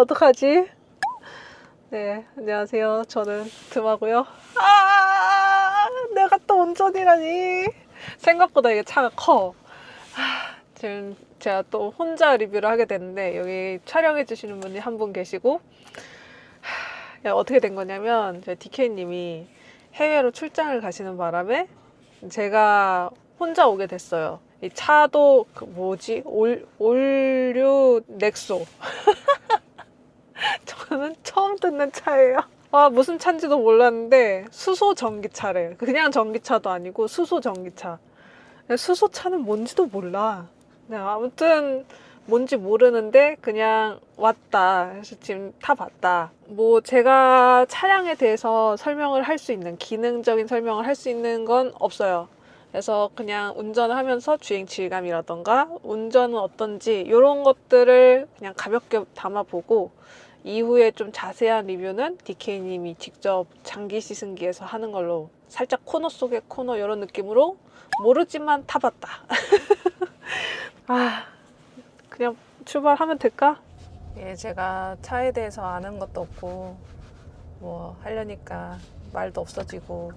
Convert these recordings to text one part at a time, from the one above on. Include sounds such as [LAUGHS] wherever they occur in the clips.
어떡하지? 네, 안녕하세요. 저는 듬하고요. 아, 내가 또 운전이라니. 생각보다 이게 차가 커. 아, 지금 제가 또 혼자 리뷰를 하게 됐는데 여기 촬영해 주시는 분이 한 분 계시고 하, 야, 어떻게 된 거냐면 제 DK님이 해외로 출장을 가시는 바람에 제가 혼자 오게 됐어요. 이 차도 그 뭐지 올 올류 넥소 [LAUGHS] 저는 처음 듣는 차예요. 와 무슨 차인지도 몰랐는데 수소 전기차래. 그냥 전기차도 아니고 수소 전기차. 수소차는 뭔지도 몰라. 네, 아무튼 뭔지 모르는데 그냥 왔다. 그래서 지금 타봤다. 뭐 제가 차량에 대해서 설명을 할 수 있는 기능적인 설명을 할 수 있는 건 없어요. 그래서 그냥 운전을 하면서 주행 질감이라던가 운전은 어떤지 이런 것들을 그냥 가볍게 담아보고 이후에 좀 자세한 리뷰는 DK님이 직접 장기 시승기에서 하는 걸로 살짝 코너 속의 코너 이런 느낌으로 모르지만 타봤다. [LAUGHS] 아, 그냥 출발하면 될까? 예, 제가 차에 대해서 아는 것도 없고 뭐 하려니까 말도 없어지고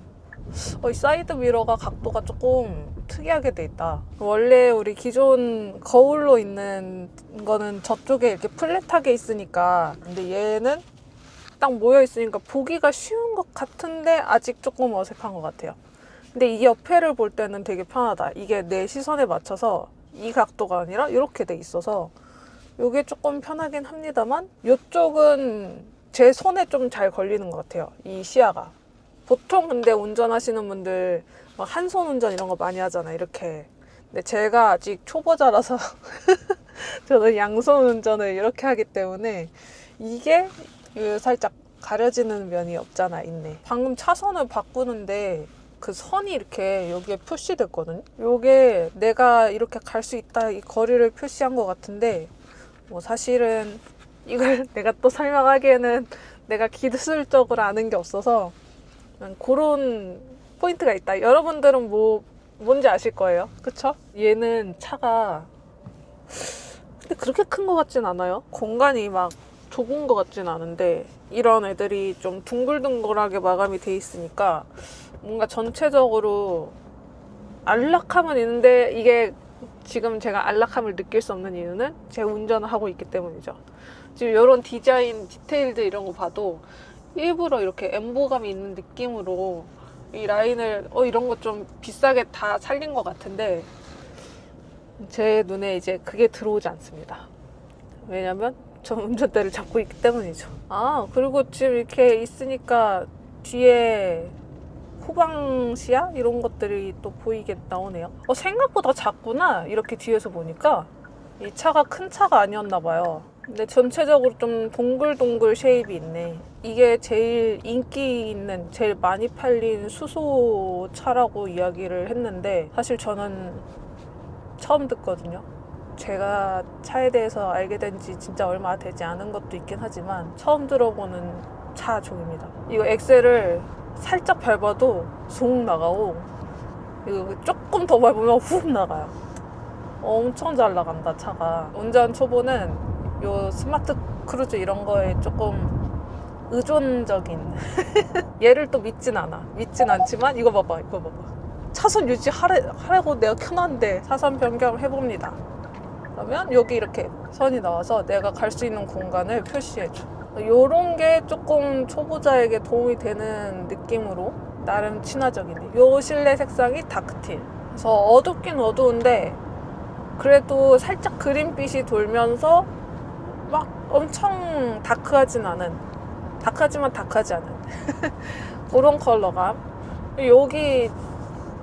어, 이 사이드 미러가 각도가 조금 특이하게 돼 있다. 원래 우리 기존 거울로 있는 거는 저쪽에 이렇게 플랫하게 있으니까 근데 얘는 딱 모여 있으니까 보기가 쉬운 것 같은데 아직 조금 어색한 것 같아요. 근데 이 옆에를 볼 때는 되게 편하다. 이게 내 시선에 맞춰서 이 각도가 아니라 이렇게 돼 있어서 이게 조금 편하긴 합니다만 이쪽은 제 손에 좀 잘 걸리는 것 같아요. 이 시야가. 보통 근데 운전하시는 분들 막 한손 운전 이런 거 많이 하잖아요. 이렇게. 근데 제가 아직 초보자라서 [LAUGHS] 저는 양손 운전을 이렇게 하기 때문에 이게 그 살짝 가려지는 면이 없잖아 있네. 방금 차선을 바꾸는데 그 선이 이렇게 여기에 표시됐거든요. 요게 내가 이렇게 갈 수 있다 이 거리를 표시한 것 같은데 뭐 사실은 이걸 [LAUGHS] 내가 또 설명하기에는 내가 기술적으로 아는 게 없어서 그런 포인트가 있다. 여러분들은 뭐 뭔지 아실 거예요. 그쵸? 얘는 차가 근데 그렇게 큰 것 같진 않아요. 공간이 막 좁은 것 같진 않은데 이런 애들이 좀 둥글둥글하게 마감이 돼 있으니까 뭔가 전체적으로 안락함은 있는데 이게 지금 제가 안락함을 느낄 수 없는 이유는 제가 운전을 하고 있기 때문이죠. 지금 이런 디자인 디테일들 이런 거 봐도 일부러 이렇게 엠보감이 있는 느낌으로 이 라인을 어 이런 거 좀 비싸게 다 살린 것 같은데 제 눈에 이제 그게 들어오지 않습니다. 왜냐면 전 운전대를 잡고 있기 때문이죠. 아 그리고 지금 이렇게 있으니까 뒤에 후방 시야 이런 것들이 또 보이게 나오네요. 어 생각보다 작구나 이렇게 뒤에서 보니까 이 차가 큰 차가 아니었나 봐요. 근데 전체적으로 좀 동글동글 쉐입이 있네. 이게 제일 인기 있는, 제일 많이 팔린 수소차라고 이야기를 했는데, 사실 저는 처음 듣거든요. 제가 차에 대해서 알게 된 지 진짜 얼마 되지 않은 것도 있긴 하지만, 처음 들어보는 차 종입니다. 이거 엑셀을 살짝 밟아도 송 나가고, 이거 조금 더 밟으면 훅 나가요. 엄청 잘 나간다, 차가. 운전 초보는 요 스마트 크루즈 이런 거에 조금 의존적인. [LAUGHS] 얘를 또 믿진 않아. 믿진 않지만 이거 봐봐 이거 봐봐. 차선 유지하래, 하라고 내가 켜놨는데 사선 변경 해봅니다. 그러면 여기 이렇게 선이 나와서 내가 갈 수 있는 공간을 표시해줘. 요런 게 조금 초보자에게 도움이 되는 느낌으로 나름 친화적이네. 요 실내 색상이 다크틸. 그래서 어둡긴 어두운데 그래도 살짝 그린빛이 돌면서 막 엄청 다크하진 않은 다크하지만 다크하지 않은 [LAUGHS] 그런 컬러감. 여기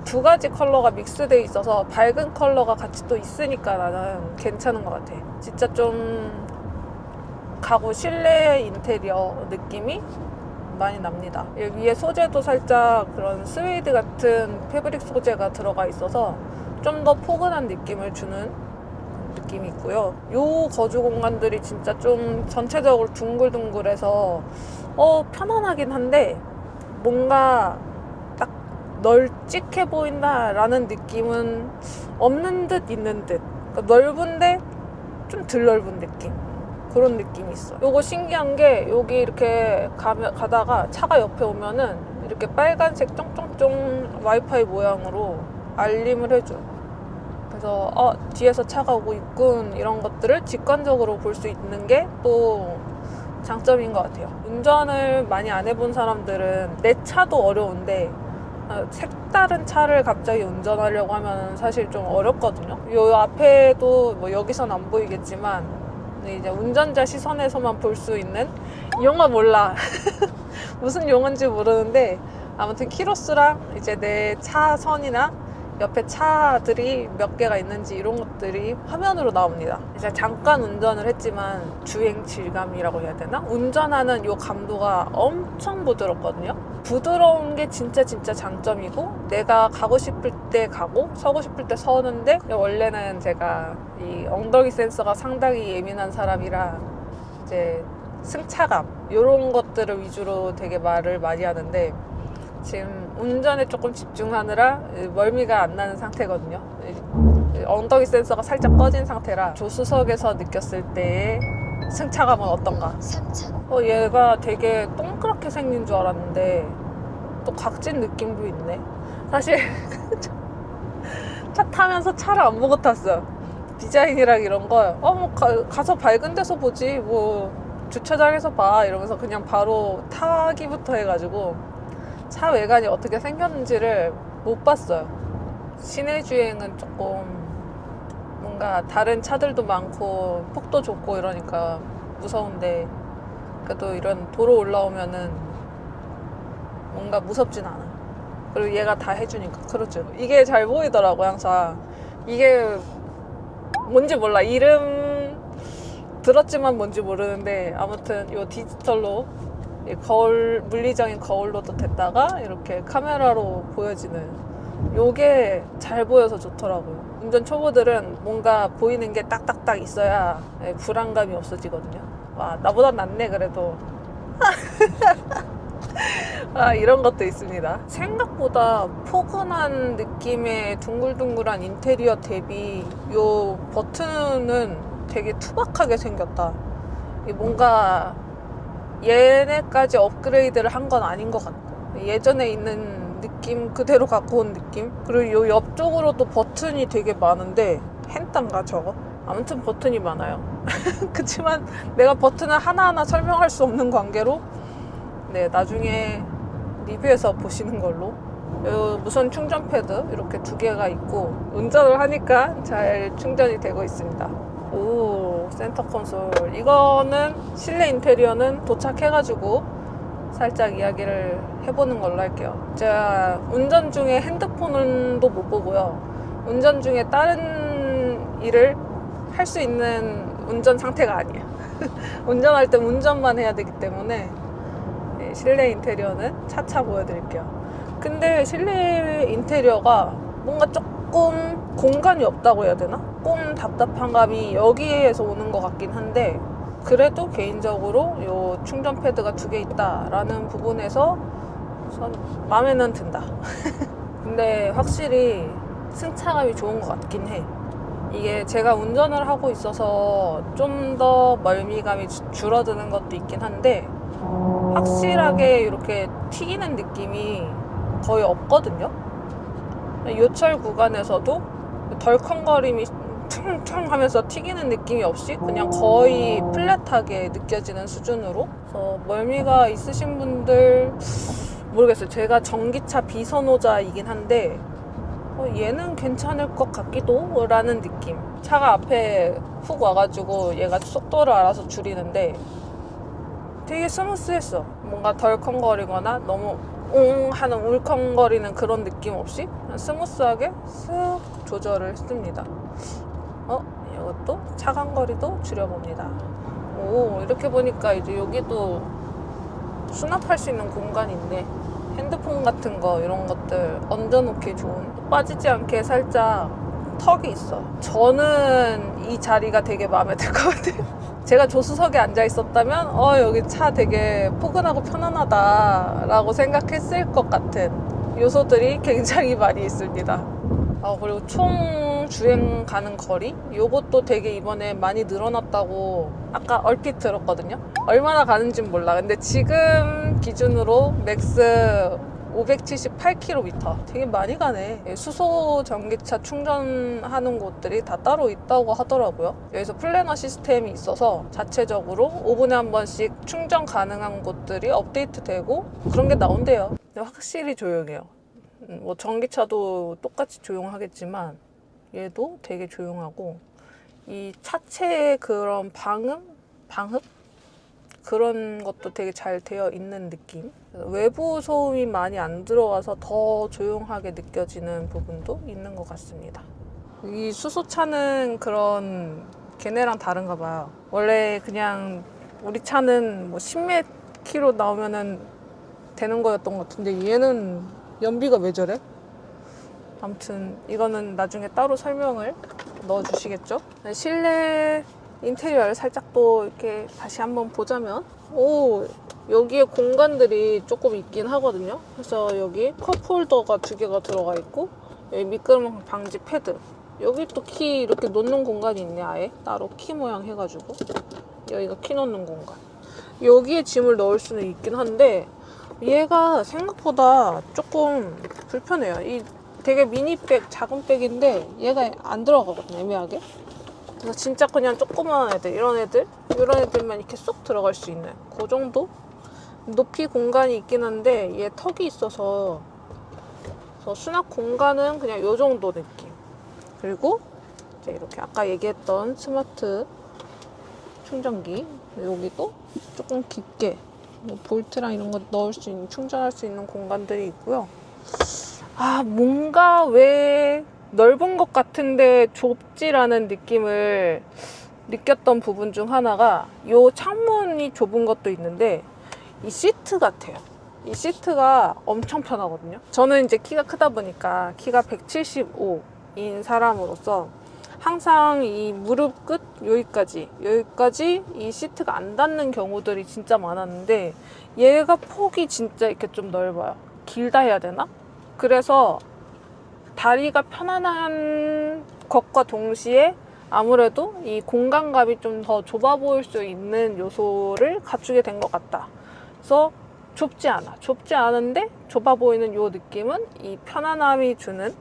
두 가지 컬러가 믹스돼 있어서 밝은 컬러가 같이 또 있으니까 나는 괜찮은 것 같아. 진짜 좀 가구 실내 인테리어 느낌이 많이 납니다. 위에 소재도 살짝 그런 스웨이드 같은 패브릭 소재가 들어가 있어서 좀 더 포근한 느낌을 주는 느낌이 있고요. 요 거주 공간들이 진짜 좀 전체적으로 둥글둥글해서 어 편안하긴 한데 뭔가 딱 널찍해 보인다라는 느낌은 없는 듯 있는 듯 그러니까 넓은데 좀 덜 넓은 느낌 그런 느낌이 있어. 요거 신기한 게 여기 이렇게 가면, 가다가 차가 옆에 오면은 이렇게 빨간색 쫑쫑쫑 와이파이 모양으로 알림을 해줘. 그래서 어 뒤에서 차가 오고 있군 이런 것들을 직관적으로 볼 수 있는 게 또 장점인 것 같아요. 운전을 많이 안 해본 사람들은 내 차도 어려운데 어, 색다른 차를 갑자기 운전하려고 하면 사실 좀 어렵거든요. 요 앞에도 뭐 여기선 안 보이겠지만 이제 운전자 시선에서만 볼 수 있는 이 용어 몰라 [LAUGHS] 무슨 용어인지 모르는데 아무튼 키로수랑 이제 내 차선이나 옆에 차들이 몇 개가 있는지 이런 것들이 화면으로 나옵니다. 이제 잠깐 운전을 했지만 주행 질감이라고 해야 되나? 운전하는 요 감도가 엄청 부드럽거든요. 부드러운 게 진짜 진짜 장점이고 내가 가고 싶을 때 가고 서고 싶을 때 서는데 원래는 제가 이 엉덩이 센서가 상당히 예민한 사람이라 이제 승차감 이런 것들을 위주로 되게 말을 많이 하는데 지금 운전에 조금 집중하느라 멀미가 안 나는 상태거든요. 엉덩이 센서가 살짝 꺼진 상태라 조수석에서 느꼈을 때의 승차감은 어떤가? 3천 어, 얘가 되게 동그랗게 생긴 줄 알았는데 또 각진 느낌도 있네. 사실 [LAUGHS] 차 타면서 차를 안 보고 탔어. 디자인이랑 이런 거. 어, 뭐 가, 서 밝은 데서 보지. 뭐 주차장에서 봐. 이러면서 그냥 바로 타기부터 해가지고 차 외관이 어떻게 생겼는지를 못 봤어요. 시내 주행은 조금 뭔가 다른 차들도 많고 폭도 좁고 이러니까 무서운데 그래도 이런 도로 올라오면은 뭔가 무섭진 않아. 그리고 얘가 다 해주니까 그렇죠. 이게 잘 보이더라고 항상. 이게 뭔지 몰라. 이름 들었지만 뭔지 모르는데 아무튼 요 디지털로 이 거울 물리적인 거울로도 됐다가 이렇게 카메라로 보여지는 요게 잘 보여서 좋더라고요. 운전 초보들은 뭔가 보이는 게 딱딱딱 있어야 예, 불안감이 없어지거든요. 와 나보다 낫네 그래도. [LAUGHS] 아, 이런 것도 있습니다. 생각보다 포근한 느낌의 둥글둥글한 인테리어 대비 요 버튼은 되게 투박하게 생겼다. 이 뭔가 얘네까지 업그레이드를 한 건 아닌 것 같고 예전에 있는 느낌 그대로 갖고 온 느낌? 그리고 요 옆쪽으로도 버튼이 되게 많은데 헨딴가 저거? 아무튼 버튼이 많아요. [LAUGHS] 그치만 내가 버튼을 하나하나 설명할 수 없는 관계로 네 나중에 리뷰에서 보시는 걸로. 요 무선 충전 패드 이렇게 두 개가 있고 운전을 하니까 잘 충전이 되고 있습니다 오 센터 콘솔. 이거는 실내 인테리어는 도착해가지고 살짝 이야기를 해보는 걸로 할게요. 제가 운전 중에 핸드폰도 못 보고요. 운전 중에 다른 일을 할 수 있는 운전 상태가 아니에요. [LAUGHS] 운전할 때 운전만 해야 되기 때문에 네, 실내 인테리어는 차차 보여드릴게요. 근데 실내 인테리어가 뭔가 조금 공간이 없다고 해야 되나? 조금 답답한 감이 여기에서 오는 것 같긴 한데 그래도 개인적으로 요 충전 패드가 두 개 있다라는 부분에서 전 마음에는 든다. [LAUGHS] 근데 확실히 승차감이 좋은 것 같긴 해. 이게 제가 운전을 하고 있어서 좀 더 멀미감이 주- 줄어드는 것도 있긴 한데 확실하게 이렇게 튀기는 느낌이 거의 없거든요. 요철 구간에서도 덜컹거림이 퉁퉁 하면서 튀기는 느낌이 없이 그냥 거의 플랫하게 느껴지는 수준으로. 그래서 멀미가 있으신 분들 모르겠어요. 제가 전기차 비선호자이긴 한데 어, 얘는 괜찮을 것 같기도 라는 느낌. 차가 앞에 훅 와가지고 얘가 속도를 알아서 줄이는데 되게 스무스했어. 뭔가 덜컹거리거나 너무 웅 하는 울컹거리는 그런 느낌 없이 스무스하게 쓱 조절을 했습니다. 어? 이것도 차간거리도 줄여봅니다. 오 이렇게 보니까 이제 여기도 수납할 수 있는 있네 핸드폰 같은 거 이런 것들 얹어놓기 좋은 빠지지 않게 살짝 턱이 있어. 저는 이 자리가 되게 마음에 들 것 같아요 제가 조수석에 앉아 있었다면 어 여기 차 되게 포근하고 편안하다라고 생각했을 것 같은 요소들이 [LAUGHS] 굉장히 많이 있습니다. 아 그리고 총 주행 가는 거리? 요것도 되게 이번에 많이 늘어났다고 아까 얼핏 들었거든요. 얼마나 가는진 몰라. 근데 지금 기준으로 맥스 578km 되게 많이 가네 예, 수소 전기차 충전하는 곳들이 다 따로 있다고 하더라고요 여기서 플래너 시스템이 있어서 자체적으로 5분에 한 번씩 충전 가능한 곳들이 업데이트 되고 그런 게 나온대요 확실히 조용해요 음, 뭐 전기차도 똑같이 조용하겠지만 얘도 되게 조용하고 이 차체의 그런 방음? 방흡? 그런 것도 되게 잘 되어 있는 느낌. 외부 소음이 많이 안 들어와서 더 조용하게 느껴지는 부분도 있는 것 같습니다. 이 수소차는 그런 걔네랑 다른가 봐요. 원래 그냥 우리 차는 뭐 10몇 킬로 나오면은 되는 거였던 것 같은데 얘는 연비가 왜 저래? 아무튼 이거는 나중에 따로 설명을 넣어 주시겠죠? 실내 인테리어를 살짝 또 이렇게 다시 한번 보자면 오 여기에 공간들이 조금 있긴 하거든요. 그래서 여기 컵홀더가 두 개가 들어가 있고 여기 미끄럼 방지 패드. 여기 또 키 이렇게 놓는 공간이 있네 아예. 따로 키 모양 해가지고. 여기가 키 놓는 공간. 여기에 짐을 넣을 수는 있긴 한데 얘가 생각보다 조금 불편해요. 이 되게 미니백 작은 백인데 얘가 안 들어가거든요 애매하게. 그래서 진짜 그냥 조그마한 애들 이런 애들 이런 애들만 이렇게 쏙 들어갈 수 있는 그 정도 높이 공간이 있긴 한데 얘 턱이 있어서 수납 공간은 그냥 요 정도 느낌. 그리고 이제 이렇게 아까 얘기했던 스마트 충전기 여기도 조금 깊게 뭐 볼트랑 이런 거 넣을 수 있는 충전할 수 있는 공간들이 있고요. 아 뭔가 왜 넓은 것 같은데 좁지라는 느낌을 느꼈던 부분 중 하나가 이 창문이 좁은 것도 있는데 이 시트 같아요. 이 시트가 엄청 편하거든요. 저는 이제 키가 크다 보니까 키가 175인 사람으로서 항상 이 무릎 끝 여기까지 여기까지 이 시트가 안 닿는 경우들이 진짜 많았는데 얘가 폭이 진짜 이렇게 좀 넓어요. 길다 해야 되나? 그래서 다리가 편안한 것과 동시에 아무래도 이 공간감이 좀 더 좁아 보일 수 있는 요소를 갖추게 된 것 같다. 그래서 좁지 않아. 좁지 않은데 좁아 보이는 요 느낌은 이 편안함이 주는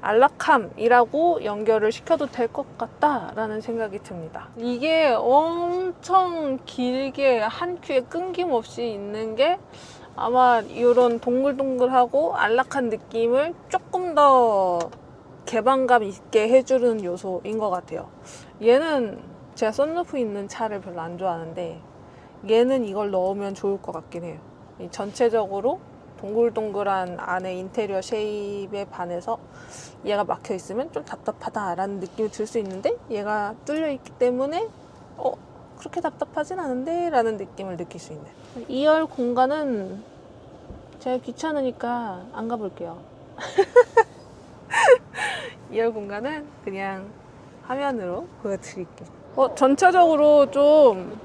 안락함이라고 연결을 시켜도 될 것 같다라는 생각이 듭니다. 이게 엄청 길게 한 큐에 끊김없이 있는 게 아마 이런 동글동글하고 안락한 느낌을 조금 더 개방감 있게 해주는 요소인 것 같아요. 얘는 제가 썬루프 있는 차를 별로 안 좋아하는데 얘는 이걸 넣으면 좋을 것 같긴 해요. 이 전체적으로 동글동글한 안에 인테리어 쉐입에 반해서 얘가 막혀 있으면 좀 답답하다라는 느낌이 들 수 있는데 얘가 뚫려 있기 때문에 어 그렇게 답답하진 않은데 라는 느낌을 느낄 수 있는 2열 공간은 제가 귀찮으니까 안 가볼게요. [LAUGHS] 2열 공간은 그냥 화면으로 보여드릴게요. 어, 전체적으로 좀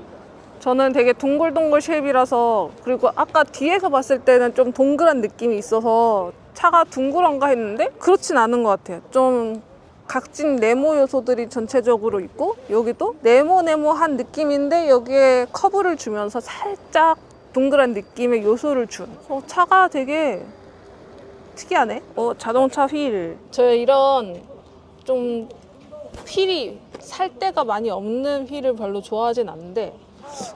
저는 되게 동글동글 쉐입이라서 그리고 아까 뒤에서 봤을 때는 좀 동그란 느낌이 있어서 차가 둥그런가 했는데 그렇진 않은 것 같아요. 좀 각진 네모 요소들이 전체적으로 있고 여기도 네모네모한 느낌인데 여기에 커브를 주면서 살짝 동그란 느낌의 요소를 준. 어, 차가 되게 특이하네. 어, 자동차 휠. 저 이런 좀 휠이 살 데가 많이 없는 휠을 별로 좋아하진 않는데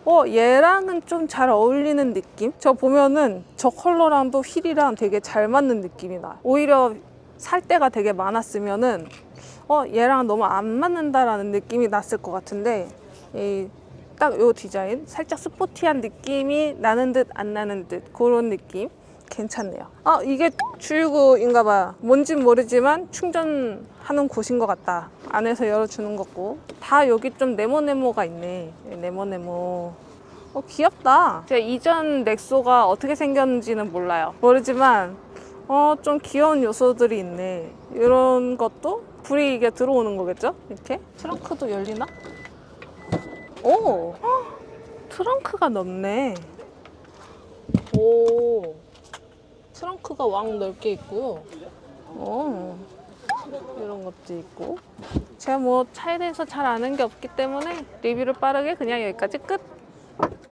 어 얘랑은 좀 잘 어울리는 느낌? 저 보면은 저 컬러랑도 휠이랑 되게 잘 맞는 느낌이 나 오히려 살 데가 되게 많았으면은 어 얘랑 너무 안 맞는다라는 느낌이 났을 것 같은데 딱요 디자인 살짝 스포티한 느낌이 나는 듯 안 나는 듯 그런 느낌? 괜찮네요. 아 이게 주유구인가 봐 뭔진 모르지만 충전 하는 곳인 것 같다. 안에서 열어주는 거고. 다 여기 좀 네모네모가 있네. 네모네모. 어 귀엽다. 제가 이전 넥소가 어떻게 생겼는지는 몰라요. 모르지만 어 좀 귀여운 요소들이 있네. 이런 것도 불이 이게 들어오는 거겠죠? 이렇게? 트렁크도 열리나? 오! 헉, 트렁크가 넓네. 오! 트렁크가 왕 넓게 있고요. 어, 이런 것도 있고. 제가 뭐 차에 대해서 잘 아는 게 없기 때문에 리뷰를 빠르게 그냥 여기까지 끝.